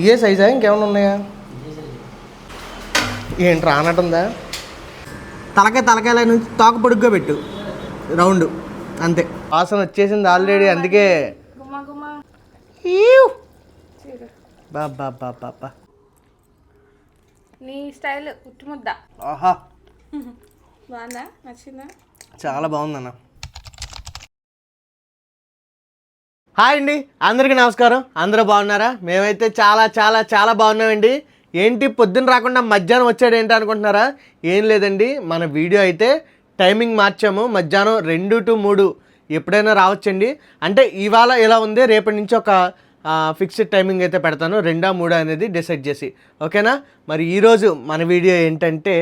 ఇయే సైజా ఇంకేమైనా ఉన్నాయా? ఏంటి రానట్టుందా? తలకాయ తలకాయల నుంచి తోక పొడుగ్గా పెట్టు. రౌండ్. అంతే. వాసన వచ్చేసింది ఆల్రెడీ అందుకే. నీ స్టైల్ ఉట్టు ముద్ద ఆహా. బాగుందా? నచ్చిందా? చాలా బాగుందన్న. హాయ్ అండి అందరికీ నమస్కారం. అందరూ బాగున్నారా? మేమైతే చాలా చాలా చాలా బాగున్నామండి. ఏంటి పొద్దున్న రాకుండా మధ్యాహ్నం వచ్చాడు ఏంటి అనుకుంటున్నారా? ఏం లేదండి మన వీడియో అయితే టైమింగ్ మార్చాము. మధ్యాహ్నం రెండు టు మూడు ఎప్పుడైనా రావచ్చండి. అంటే ఇవాళ ఇలా ఉంది? రేపటి నుంచి ఒక ఫిక్స్డ్ టైమింగ్ అయితే పెడతాను. రెండా మూడా అనేది డిసైడ్ చేసి. ఓకేనా? మరి ఈరోజు మన వీడియో ఏంటంటే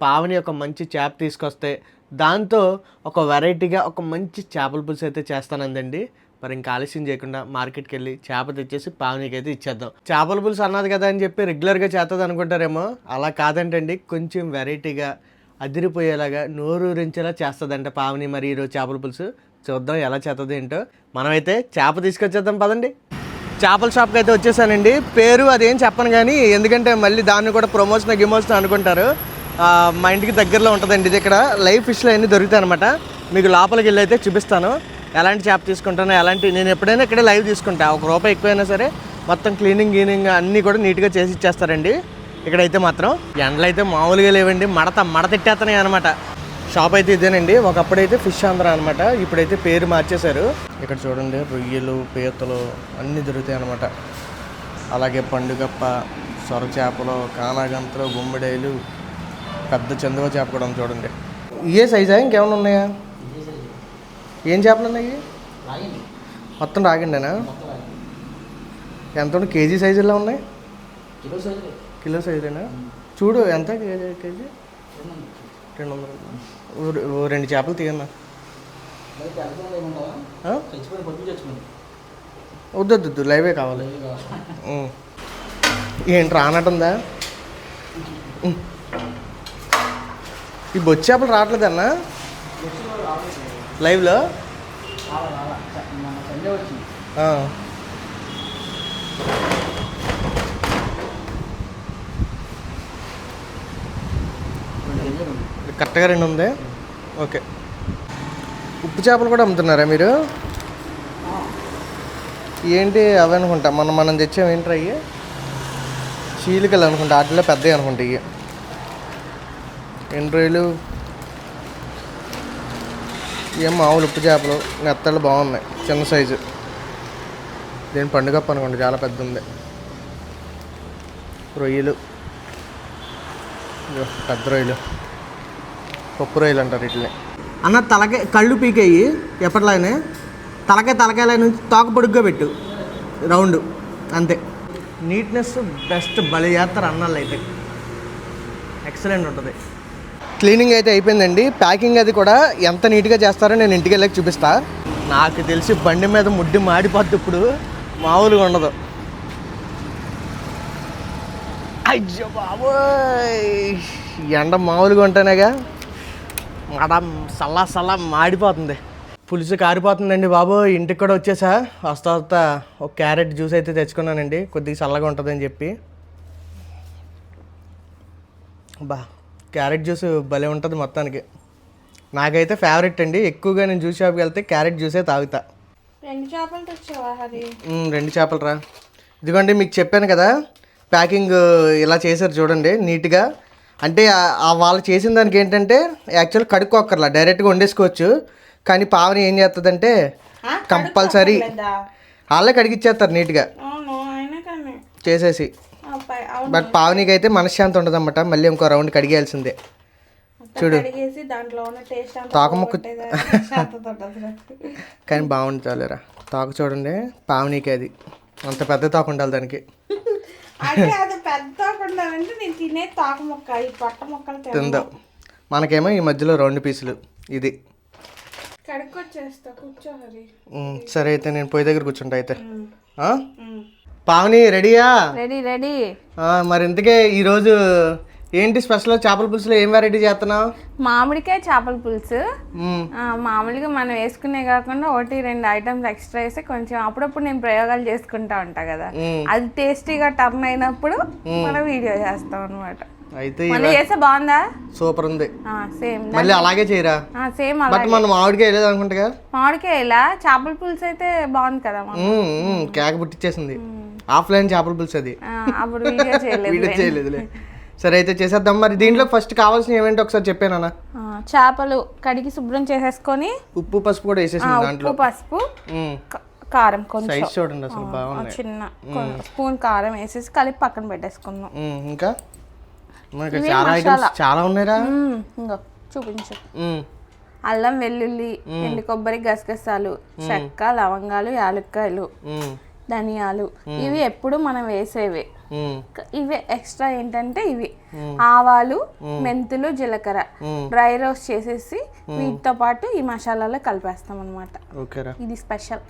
పావని ఒక మంచి చేప తీసుకొస్తే దాంతో ఒక వెరైటీగా ఒక మంచి చేపల పులుసు అయితే చేస్తానందండి. మరి ఇంకా ఆలస్యం చేయకుండా మార్కెట్కి వెళ్ళి చేప తెచ్చేసి పావనికి అయితే ఇచ్చేద్దాం. చేపల పులుసు అన్నది కదా అని చెప్పి రెగ్యులర్గా చేస్తుంది అనుకుంటారేమో. అలా కాదంటండి కొంచెం వెరైటీగా అదిరిపోయేలాగా నోరూరించేలా చేస్తుందంట పావని మరి ఈరోజు చేపల పులుసు. చూద్దాం ఎలా చేస్తుంది ఏంటో. మనమైతే చేప తీసుకొచ్చేద్దాం పదండి. చేపల షాప్కి అయితే వచ్చేసానండి. పేరు అదేం చెప్పను కానీ ఎందుకంటే మళ్ళీ దాన్ని కూడా ప్రమోషన్ గిమోషన్ అనుకుంటారు. మా ఇంటికి దగ్గరలో ఉంటుందండి ఇది ఇక్కడ. లైవ్ ఫిష్లు అన్నీ దొరుకుతాయి అనమాట మీకు లోపలికి వెళ్ళి అయితే చూపిస్తాను. ఎలాంటి చేప తీసుకుంటానో ఎలాంటి నేను ఎప్పుడైనా ఇక్కడే లైవ్ తీసుకుంటా. ఒక రూపాయి ఎక్కువైనా సరే మొత్తం క్లీనింగ్ గీనింగ్ అన్నీ కూడా నీట్గా చేసి ఇచ్చేస్తారండి. ఇక్కడైతే మాత్రం ఎండలు అయితే మామూలుగా లేవండి. మడత మడత తిట్టేస్తున్నాయి అనమాట షాప్ అయితే ఇదేనండి. ఒకప్పుడైతే ఫిష్ ఆంధ్ర అనమాట ఇప్పుడైతే పేరు మార్చేశారు. ఇక్కడ చూడండి రొయ్యలు పీతలు అన్నీ దొరుకుతాయి అనమాట అలాగే పండుగప్ప సొర చేపలు కానాగంతలు గుమ్మడికాయలు పెద్ద చందువ చేప కూడా చూడండి. ఏ సైజా ఇంకేమైనా ఉన్నాయా? ఏం చేపలు ఉన్నాయి? మొత్తం రాగండినా? ఎంత? కేజీ సైజుల్లో ఉన్నాయి? కిలో సైజేనా చూడు ఎంత కేజీ కేజీ? రెండు వందలు. రెండు చేపలు తీయన్నా? వద్దు వద్దు వద్దు లైవే కావాలి. ఏంటి రానట్టుందా. ఈ బొచ్చు చేపలు రావట్లేదన్నా లైవ్లో? కరెక్ట్గా రెండు ఉంది? ఓకే. ఉప్పు చేపలు కూడా అమ్ముతున్నారా మీరు? ఏంటి అవి అనుకుంటా. మనం మనం తెచ్చాం ఏంటి అయ్యి చీలికలు అనుకుంటా. వాటిలో పెద్దవి అనుకుంటా ఇవి రెండు రోజులు? ఏం మామూలు ఉప్పు చేపలు నెత్తలు బాగున్నాయి చిన్న సైజు. దీని పండుగ అనుకోండి చాలా పెద్ద ఉంది రొయ్యలు పెద్ద రొయ్యలు. పప్పు రొయ్యలు అంటారు వీటిని. అన్న తలకాయ కళ్ళు పీకేయి ఎప్పటిలానే తలకాయ తలకాయల నుంచి తోక పొడుగ్గా పెట్టు. రౌండ్ అంతే. నీట్నెస్ బెస్ట్ బలి చేస్తారు అన్నాళ్ళు అయితే ఎక్సలెంట్ ఉంటుంది. క్లీనింగ్ అయితే అయిపోయిందండి. ప్యాకింగ్ అది కూడా ఎంత నీట్గా చేస్తారో నేను ఇంటికి వెళ్ళాక చూపిస్తా. నాకు తెలిసి బండి మీద ముడ్డి మాడిపోద్ది ఇప్పుడు. మామూలుగా ఉండదు. అయ్యో బాబోయ్! ఎండ మామూలుగా ఉంటేనేగా మడ సల్లా సల్లా మాడిపోతుంది. పులుసు కారిపోతుందండి బాబు. ఇంటికి కూడా వచ్చేసా. వస్తా వస్తా ఒక క్యారెట్ జ్యూస్ అయితే తెచ్చుకున్నానండి. కొద్దిగా చల్లగా ఉంటుందని చెప్పి. బా. క్యారెట్ జ్యూస్ భలే ఉంటుంది మొత్తానికి. నాకైతే ఫేవరెట్ అండి. ఎక్కువగా నేను జ్యూస్ షాప్కి వెళ్తే క్యారెట్ జ్యూసే తాగుతా. రెండు చేపలు తెచ్చావా హరి? రెండు చేపలు రా. ఇదిగోండి మీకు చెప్పాను కదా ప్యాకింగ్ ఇలా చేశారు చూడండి నీట్గా. అంటే వాళ్ళు చేసిన దానికి ఏంటంటే యాక్చువల్ కడుక్కోక్కర్లా డైరెక్ట్గా వండేసుకోవచ్చు. కానీ పావని ఏం చేస్తుందంటే కంపల్సరీ? వాళ్ళే కడిగిచ్చేస్తారు నీట్గా. చేసేసి. బట్ పావనికి అయితే మనశ్శాంతి ఉండదన్నమాట. మళ్ళీ ఇంకో రౌండ్ కడిగేయాల్సిందే అంతా తోకముక్కు-. కానీ బాగుంది చాలేరా. తోక చూడండి పావనికి అది. అంత పెద్ద తోక ఉండాలి దానికి. తిందాం. మనకేమో ఈ మధ్యలో రెండు పీసులు. ఇది. సరే అయితే నేను పొయ్యి దగ్గర కూర్చుంటా అయితే. పావని రెడీయా? Ready ready. ఆ, మరి ఇంతకే ఈరోజు ఏంటి స్పెషల్? చేపల పులుసులో ఏం వెరైటీ చేస్తున్నావు? మామిడికాయ చేపల పులుసు. మామూలుగా మనం వేసుకునే కాకుండా ఒకటి రెండు ఐటమ్స్ ఎక్స్ట్రా వేసి కొంచెం అప్పుడప్పుడు నేను ప్రయోగాలు చేసుకుంటా ఉంటా కదా. అది టేస్టీగా టర్న్ అయినప్పుడు మనం వీడియో చేస్తాం అనమాట అయితే మనం చేస్తే బాగుందా? సూపర్ ఉంది. సేమ్. మళ్ళీ అలాగే చేయరా? సేమ్ బట్ మనం మామిడికాయ వెళ్ళేది అనుకుంటా మామిడికాయ ఇలా చేపల పులుసు అయితే బాగుంది కదా కేక పుట్టించేసింది ఆఫ్లైన్ చేపల పులుసు అది. ఆ, అప్పుడు వీడియో చేయలేదు వీడియో చేయలేదులే. సరే అయితే చేసేద్దాం. మరి దీంట్లో ఫస్ట్ కావాల్సిన ఏమేంటి ఒకసారి చెప్పానా ఆ, చేపలు కడిగి శుభ్రం చేసేసుకొని ఉప్పు పసుపు కూడా ఆ, వేసేసింది దాంట్లో. ఉప్పు పసుపు కారం కొంచెం. సైజ్ చూడండి అసలు బాగున్నాయి. చిన్న స్పూన్ కారం వేసేసి కలిపి పక్కన పెట్టేసుకుందాం. ఇంకా? మనకి చాలా ఐటమ్స్ చాలా ఉన్నాయిరా. ఇంగో చూపించు. అల్లం వెల్లుల్లి ఎండు కొబ్బరి గసగసాలు చెక్క లవంగాలు యాలక్కాయలు. ధనియాలు. ఇవి ఎప్పుడు మనం వేసేవే. ఇవే ఎక్స్ట్రా ఏంటంటే ఇవి. ఆవాలు మెంతులు జీలకర్ర. డ్రై రోస్ట్ చేసేసి వీటితో పాటు ఈ మసాలాలో కలిపేస్తాం అనమాట ఇది స్పెషల్.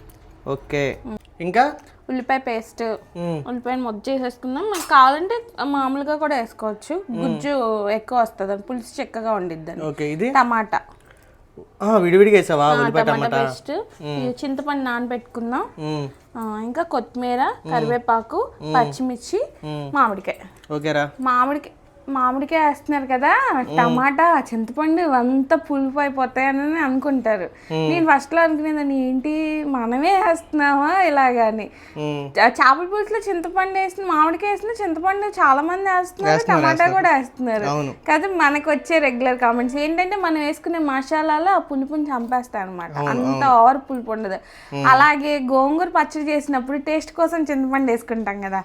ఓకే. ఇంకా? ఉల్లిపాయ పేస్ట్. ఉల్లిపాయను ముద్ద చేసేసుకుందాం. మనకు కావాలంటే మామూలుగా కూడా వేసుకోవచ్చు. గుజ్జు ఎక్కువ వస్తుంది. పులుసు చెక్కగా ఇది? టమాటా. విడివిడిగా వేసావా? ఉల్లిపాయ టమాటా పేస్ట్ చింతపండు నానబెట్టుకుందాం. ఇంకా కొత్తిమీర కరివేపాకు పచ్చిమిర్చి మామిడికాయ. ఓకేరా. మామిడికాయ. మామిడికాయ వేస్తున్నారు కదా టమాటా చింతపండు ఇవంతా పులుపు అయిపోతాయని అనుకుంటారు. నేను ఫస్ట్లో అనుకునేదాన్ని ఏంటి మనమే వేస్తున్నామా ఇలాగని చేపల పులుసులో చింతపండు వేసిన మామిడికాయ వేసిన చింతపండు చాలా మంది వేస్తున్నారు టమాటా కూడా వేస్తున్నారు. కాదు మనకు వచ్చే రెగ్యులర్ కామెంట్స్ ఏంటంటే మనం వేసుకునే మసాలాలో ఆ పులుపుని చంపేస్తాయి అనమాట అంత ఓవర్ పులుపు ఉండదు. అలాగే గోంగూర పచ్చడి చేసినప్పుడు టేస్ట్ కోసం చింతపండు వేసుకుంటాం కదా.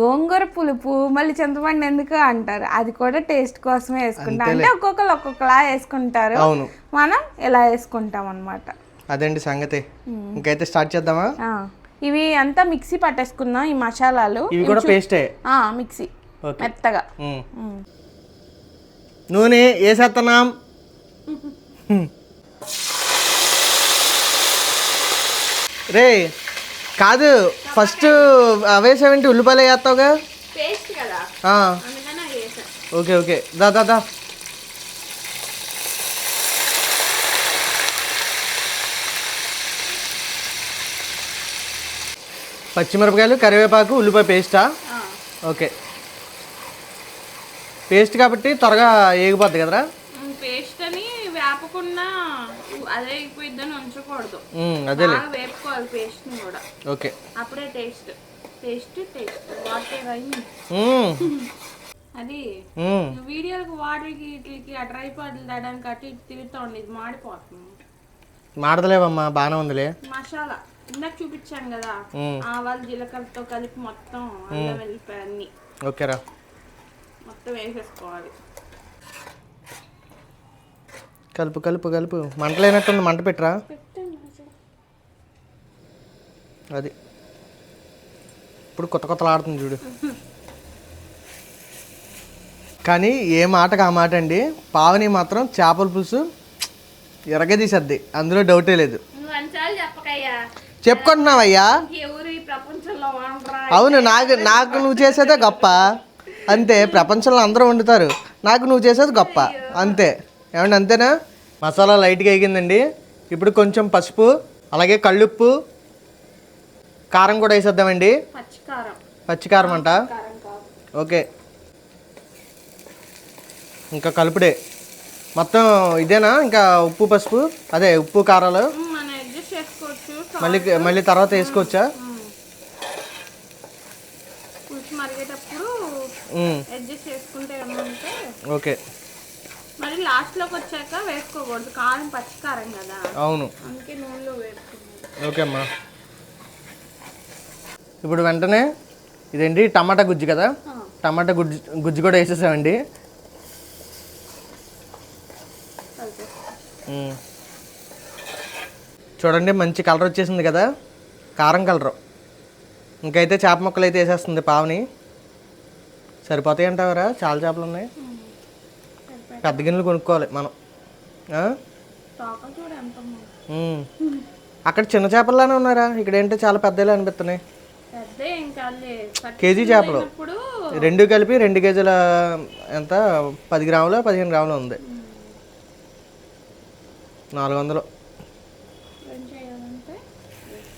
గోంగూర పులుపు మళ్ళీ చింతపండు ఎందుకు అంటారు? అది కూడా టేస్ట్ కోసమే వేసుకుంటాం. అంటే ఒక్కొక్కరు ఒక్కొక్కలా వేసుకుంటారు. అవును. మనం ఇలా వేసుకుంటాం అనమాట అదండి సంగతి. ఇంకైతే స్టార్ట్ చేద్దామా? ఇవి అంతా మిక్సీ పట్టేసుకుందాం ఈ మసాలాలు. ఇవి కూడా పేస్టే? ఆ, మిక్సీ. ఓకే. మెత్తగా. నూనె వేసేస్తున్నాం. రే కాదు ఫస్ట్ అవేసావేంటి ఉల్లిపాయలు వేస్తావుగా పేస్ట్ కదా ఆ, అందుకని అది వేసా ఓకే ఓకే. దా దా దా. పచ్చిమిరపకాయలు కరివేపాకు ఉల్లిపాయ పేస్టా? ఓకే. పేస్ట్ కాబట్టి త్వరగా ఏగిపోద్ది కదరా? పేస్ట్ అని వేపకుండా అదే అయిపోయిద్దని ఉంచకూడదు. బాగా వేపుకోవాలి పేస్ట్ కూడా. ఓకే. అప్పుడే టేస్ట్. Taste taste. అయింది? ఉమ్, అది. వీడియోలకు వాటర్కి వీటికి ఆ ట్రైపాడ్లు తేడానికి అటు ఇటు తిరుగుతూ ఉంది ఇది మాడిపోతుంది. మాడతలేవమ్మా బాగానే ఉందిలే. మసాలా. ఇందాక చూపించాను కదా ఆవాలు జీలకర్రతో కలిపి మొత్తం అల్లం వెల్లిపాయ అన్ని. ఓకేరా మొత్తం వేసేసుకోవాలి. కలుపు కలుపు కలుపు. మంటలేనట్టుంది మంట పెట్టరా? అది. ఇప్పుడు కొత్త కొత్తలు ఆడుతుంది చూడు. కానీ ఏ మాటకు ఆ మాట అండి? పావని మాత్రం చేపల పులుసు ఎరగదీసద్ది. అందులో డౌటే లేదు. చెప్పుకుంటున్నావయ్యా? అవును నాకు నాకు నువ్వు చేసేదే గొప్ప. అంతే ప్రపంచంలో అందరూ వండుతారు. నాకు నువ్వు చేసేది గొప్ప. అంతే. ఏమండి అంతేనా? మసాలా లైట్గా వేగిందండి. ఇప్పుడు కొంచెం పసుపు అలాగే కళ్ళుప్పు కారం కూడా వేసేద్దామండి. పచ్చికారం. అంట. ఓకే. ఇంకా కలుపుడే. మొత్తం ఇదేనా? ఇంకా ఉప్పు పసుపు? అదే ఉప్పు కారాలు? మళ్ళీ మళ్ళీ తర్వాత వేసుకోవచ్చా? ఓకే. మరి లాస్ట్లోకి వచ్చాక వేసుకోకూడదు. కారం పచ్చికారం కదా. అవును. అందుకే నూనెలో వేసుకున్నాను ఓకే అమ్మా. ఇప్పుడు వెంటనే ఇదేంటి? టమాటా గుజ్జు కదా? టమాటా గుజ్జు గుజ్జు కూడా వేసేసామండి. చూడండి మంచి కలర్ వచ్చేసింది కదా. కారం కలరు ఇంకైతే చేప ముక్కలు అయితే వేసేస్తుంది పావని. సరిపోతాయి అంటావరా? చాలా చేపలు ఉన్నాయి. పెద్ద గిన్నెలు కొనుక్కోవాలి మనం. అక్కడ చిన్న చేపల్లానే ఉన్నారా? ఇక్కడ ఏంటో చాలా పెద్దలా అనిపిస్తున్నాయి. కేజీ చేపలు. రెండు కలిపి రెండు కేజీల ఎంత? పది గ్రాములు పదిహేను గ్రాములు ఉంది. నాలుగు వందలు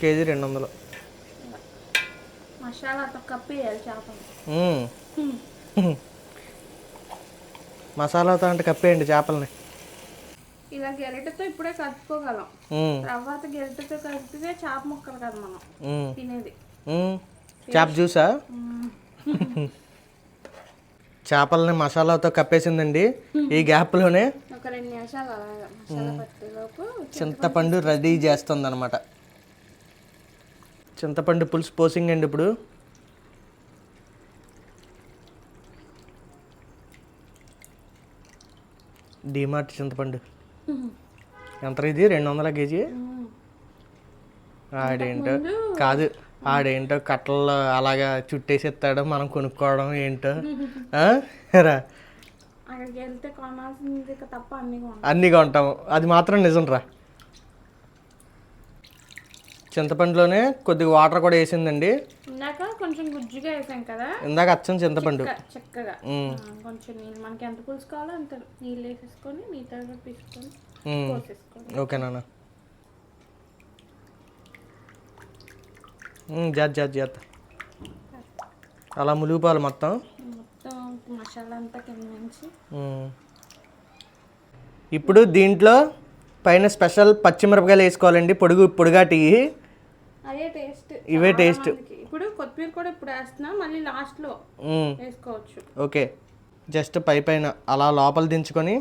కేజీ రెండు వందలు మసాలాతో అంటే కప్పేయండి చేపల్ని. ఇలా గెరిటతో ఇప్పుడే కలుపుకోగలం. తర్వాత గెరిటతో కలిపితే చేప ముక్కలు కదా మనం. తినేది. చేప జ్యూసా? చేపల్ని మసాలాతో కప్పేసిందండి. ఈ గ్యాప్లోనే చింతపండు రెడీ చేస్తుంది అనమాట చింతపండు పులుసు. పోసింగ్ అండి ఇప్పుడు. డిమార్ట్ చింతపండు. ఎంత ఇది? రెండు వందల కేజీ? ఆడేంటో. కాదు. ఆడేంటో కట్టలు అలాగా చుట్టేసిస్తాడు మనం కొనుక్కోవడం ఏంటో? రా. అన్నీ ఉంటాము అది మాత్రం నిజం రా. చింతపండులోనే కొద్దిగా వాటర్ కూడా వేసిందండి. ఇందాక కొంచెం గుజ్జుగా వేసాం కదా. ఇందాక అచ్చం చింతపండు. చక్క- చక్కగా. కొంచెం నీళ్ళు. మనకి ఎంత పులుసు కావాలో అంత నీళ్ళు వేసేసుకొని మిగతా తీసుకొని ఓకే నాన్న. జాత్ జాత్ జాత్ అలా ములిగిపోవాలి మొత్తం. మొత్తం మసాలా అంతా కింద నుంచి. ఉమ్. ఇప్పుడు దీంట్లో పైన స్పెషల్ పచ్చిమిరపకాయలు వేసుకోవాలండి పొడుగు పొడుగాటి. అదే టేస్ట్ ఇవే టేస్ట్ ఇప్పుడు కొత్తిమీర కూడా ఇప్పుడు వేస్తున్నా మళ్ళీ లాస్ట్లో ఉమ్, వేసుకోవచ్చు. ఓకే. జస్ట్ పై పైన అలా లోపల దించుకొని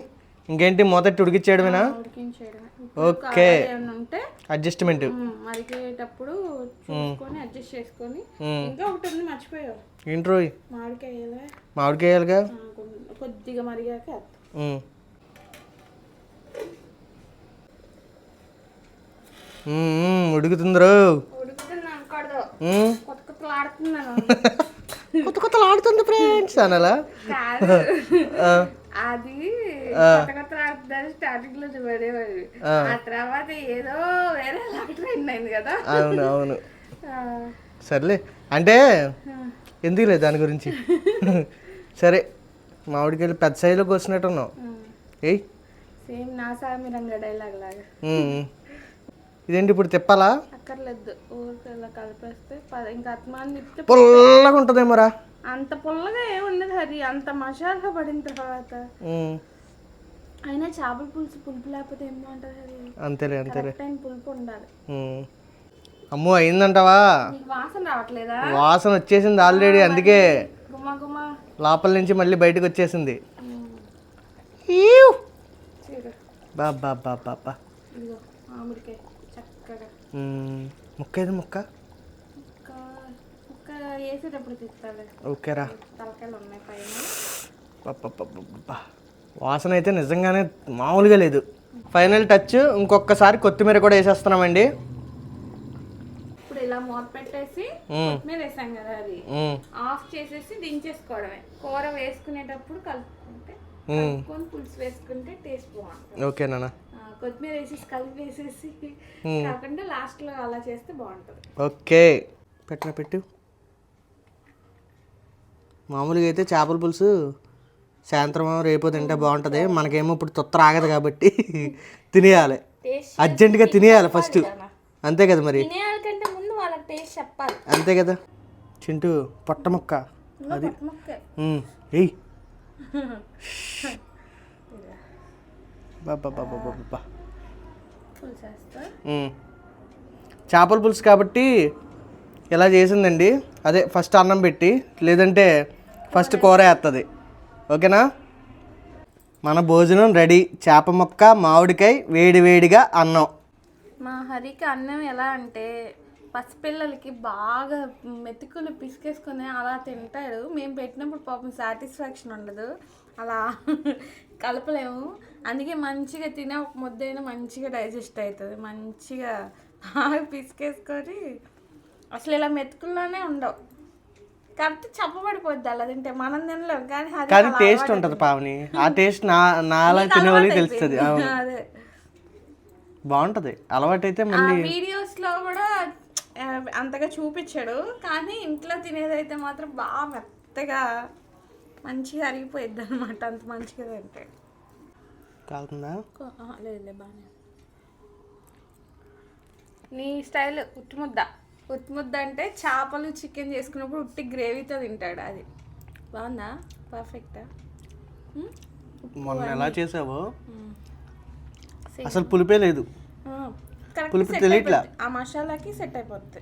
ఇంకేంటి మొదటి ఉడికిచ్చేయడమేనా? ఉడికించేయడమే. ఓకే. ఉంటే అడ్జస్ట్మెంట్. మరిగేటప్పుడు చూసుకొని అడ్జస్ట్ చేసుకొని. ఇంకా ఒకటి ఉంది మర్చిపోయావు ఏంటి రోయ్? మామిడికాయ? మామిడికాయలుగా? కొద్దిగా మరిగాక ఉమ్, ఉడుకుతుంది అనకూడదు. కొత్త కొత్తలు ఆడుతున్నాను కొత్త కొత్తలు ఆడుతుంది ఫ్రెండ్స్ అనలా? అది కొత్త కొత్తలు ఆడుతున్నారు స్టార్టింగ్లో పడేవాడు ఆ. తర్వాత ఏదో వేరే ట్రెండ్ అయింది కదా. అవును అవును. సర్లే. అంటే ఎందుకులే దాని గురించి? సరే మామిడికాయలు పెద్ద సైజులో కోసినట్టు ఉన్నావు. ఉమ్. ఏయ్. సేమ్ నా సామిరంగా డైలాగ్ లాగా. ఇదేంటి ఇప్పుడు తిప్పాలా? అక్కర్లేదు. ఊరికి ఇలా కలిపేస్తే ఇంకా అత్మాన్ని తిప్పితే పుల్లగా ఉంటుందేమోరా? అంత పుల్లగా ఏముండదు హరి. అంత మసాలా పడిన తర్వాత. అయినా చేపల పులుసు పులుపు లేకపోతే ఏం బాగుంటుంది హరి? అంతేలే అంతేలే. పులుపు ఉండాలి. అమ్మో అయిందంటావా? వాసన రావట్లేదా? వాసన వచ్చేసింది ఆల్రెడీ అందుకే లోపల నుంచి మళ్ళీ బయటకు వచ్చేసింది. ఉమ్. ఈవ్. చూడు ముక్క? ఏది ముక్క ఓకేరా. వాసన అయితే నిజంగానే మామూలుగా లేదు. ఫైనల్ టచ్ ఇంకొకసారి కొత్తిమీర కూడా వేసేస్తున్నామండి. ఇప్పుడు ఇలా మూత పెట్టేసి ఉమ్. కొత్తిమీర వేసాం కదా అది. ఉమ్. ఆఫ్ చేసేసి దించేసుకోవడమే. కూర వేసుకునేటప్పుడు కలుపుకుంటే పులుసు వేసుకుంటే టేస్ట్ బాగుంటుంది. ఓకే నాన్న. ఆ, కొత్తిమీర వేసేసి కలిపి వేసేసి. కాకుండా లాస్ట్లో అలా చేస్తే బాగుంటుంది. ఓకే. పెట్టరా పెట్టు. మామూలుగా అయితే చేపల పులుసు సాయంత్రం రేపు తింటే బాగుంటుంది. మనకేమో ఇప్పుడు తొత్తర ఆగదు కాబట్టి తినేయాలి. అర్జెంటుగా తినేయాలి ఫస్ట్. అంతే కదా మరి? అంతే కదా? చింటూ పొట్ట ముక్క. అది. ఏయ్. బాబా. చేపల పులుసు కాబట్టి ఇలా చేసిందండి? అదే ఫస్ట్ అన్నం పెట్టి లేదంటే ఫస్ట్ కూర వేస్తుంది ఓకేనా? మన భోజనం రెడీ. చేప ముక్క మామిడికాయ వేడి వేడిగా అన్నం. మా హరికి అన్నం ఎలా అంటే పసిపిల్లలకి బాగా మెతుకులు పిసికేసుకొని అలా తింటాడు. మేము పెట్టినప్పుడు పాపం సాటిస్ఫాక్షన్ ఉండదు. అలా కలపలేము. అందుకే మంచిగా తినే ఒక ముద్దైనా మంచిగా డైజెస్ట్ అవుతుంది. మంచిగా బాగా పిసికేసుకొని అసలు ఇలా మెతుకుల్లోనే ఉండవు. కాబట్టి చప్పబడిపోద్ది అలా తింటే. మనం తినలేం కానీ కానీ టేస్ట్ ఉంటుంది పావని. ఆ టేస్ట్ నా నాలా తినే వాళ్ళకి తెలుస్తుంది. అదే. బాగుంటుంది. అలవాటైతే మళ్ళీ వీడియోస్లో కూడా అంతగా చూపించాడు. కానీ ఇంట్లో తినేదైతే మాత్రం బాగా మెత్తగా మంచిగా అరిగిపోయిద్ది అనమాట అంత మంచిగా తింటే. కాలుతుందా కో- ఆహా, లేదులే బాగానే నీ స్టైల్ ఉట్టి ముద్ద ఉట్టి ముద్ద అంటే చేపలు చికెన్ చేసుకున్నప్పుడు ఉట్టి గ్రేవీతో తింటాడు అది. బాగుందా? పర్ఫెక్టా? మొన్న ఎలా చేసావో? అసలు పులిపే లేదు. పులుపు తెలియట్లా. ఆ మసాలాకి సెట్ అయిపోద్ది.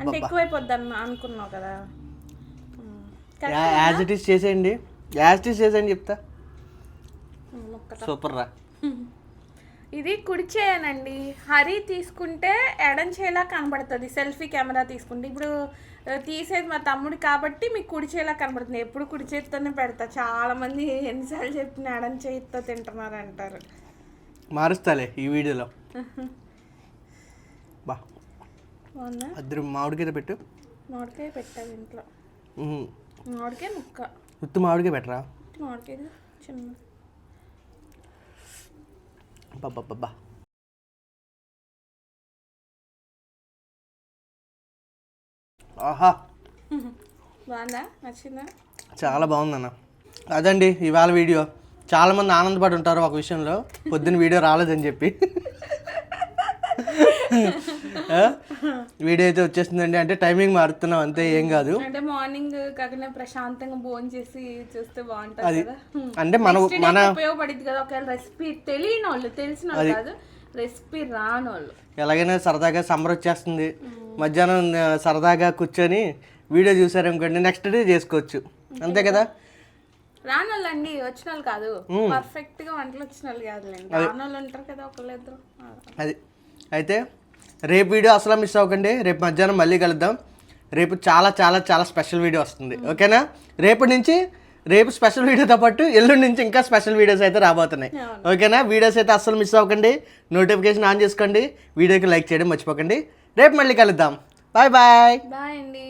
అంటే ఎక్కువైపోద్ది అన్న అనుకున్నావు కదా. యాజ్ ఇట్ ఈస్ చేసేయండి. యాజ్ ఇట్ ఈస్ చేసేయండి చెప్తా. సూపర్ రా ఇది కుడి చేయనండి. హరి తీసుకుంటే ఎడం చేలా కనబడుతుంది. సెల్ఫీ కెమెరా తీసుకుంటే. ఇప్పుడు తీసేది మా తమ్ముడు కాబట్టి మీకు కుడి చేలా కనబడుతుంది. ఎప్పుడు కుడి చేతితోనే పెడతా. చాలా మంది ఎన్నిసార్లు చెప్పిన ఎడం చేతితో తింటున్నారు అంటారు మారుస్తాలే ఈ వీడియోలో. బా. బాగుందా? అద్దరు మామిడికాయ పెట్టు. మామిడికాయ పెట్టాలి ఇంట్లో. మామిడికాయ ముక్క. ఉత్తు మామిడికాయ పెట్టరా? మామిడికాయ చిన్న బాబా ఆహా. బాగుందా? నచ్చిందా? చాలా బాగుందన్న. అదండి ఇవాళ వీడియో. చాలా మంది ఆనందపడి ఉంటారు ఒక విషయంలో. పొద్దున్న వీడియో రాలేదని చెప్పి? వీడియో అయితే వచ్చేసిందండి అంటే టైమింగ్ మారుతున్నాం అంతే ఏం కాదు. అంటే మార్నింగ్ కాకుండా ప్రశాంతంగా భోజనం చేసి చూస్తే బాగుంటుంది. అంటే మన మన ఉపయోగపడింది కదా. ఒకవేళ రెసిపీ తెలియని వాళ్ళు తెలిసిన వాళ్ళు కాదు రెసిపీ రాని వాళ్ళు ఎలాగైనా సరదాగా సమ్మర్ వచ్చేస్తుంది. మధ్యాహ్నం సరదాగా కూర్చొని వీడియో చూసారనుకోండి నెక్స్ట్ డే చేసుకోవచ్చు. అంతే కదా? రాని వాళ్ళు అండి వచ్చిన వాళ్ళు కాదు పర్ఫెక్ట్గా వంటలు వచ్చిన వాళ్ళు కాదులేండి. రాని వాళ్ళు ఉంటారు కదా ఒకళ్ళు ఇద్దరు అది. అయితే రేపు వీడియో అసలు మిస్ అవ్వకండి. రేపు మధ్యాహ్నం మళ్ళీ కలుద్దాం. రేపు చాలా చాలా చాలా స్పెషల్ వీడియో వస్తుంది. ఓకేనా? రేపు నుంచి రేపు స్పెషల్ వీడియోతో పాటు ఎల్లుండి నుంచి ఇంకా స్పెషల్ వీడియోస్ అయితే రాబోతున్నాయి. ఓకేనా? వీడియోస్ అయితే అస్సలు మిస్ అవ్వకండి. నోటిఫికేషన్ ఆన్ చేసుకోండి. వీడియోకి లైక్ చేయడం మర్చిపోకండి. రేపు మళ్ళీ కలుద్దాం. Bye bye. బాయ్ అండి.